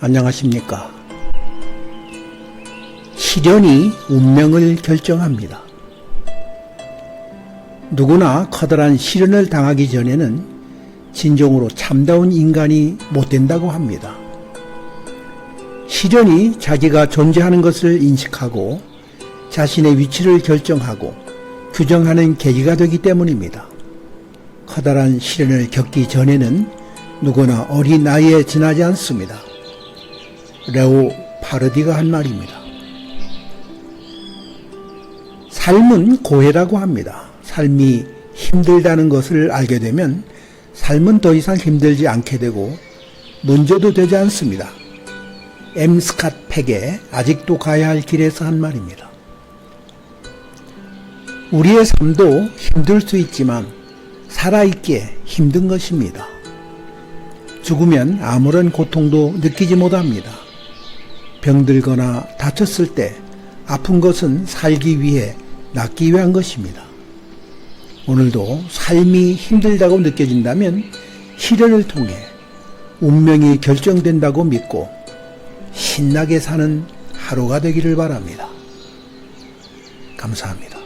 안녕하십니까. 시련이 운명을 결정합니다. 누구나 커다란 시련을 당하기 전에는 진정으로 참다운 인간이 못 된다고 합니다. 시련이 자기가 존재하는 것을 인식하고 자신의 위치를 결정하고 규정하는 계기가 되기 때문입니다. 커다란 시련을 겪기 전에는 누구나 어린 나이에 지나지 않습니다. 레오 파르디가 한 말입니다. 삶은 고해라고 합니다. 삶이 힘들다는 것을 알게 되면 삶은 더 이상 힘들지 않게 되고 문제도 되지 않습니다. 엠 스캇 팩의 아직도 가야 할 길에서 한 말입니다. 우리의 삶도 힘들 수 있지만 살아있기에 힘든 것입니다. 죽으면 아무런 고통도 느끼지 못합니다. 병들거나 다쳤을 때 아픈 것은 살기 위해 낫기 위한 것입니다. 오늘도 삶이 힘들다고 느껴진다면 시련을 통해 운명이 결정된다고 믿고 신나게 사는 하루가 되기를 바랍니다. 감사합니다.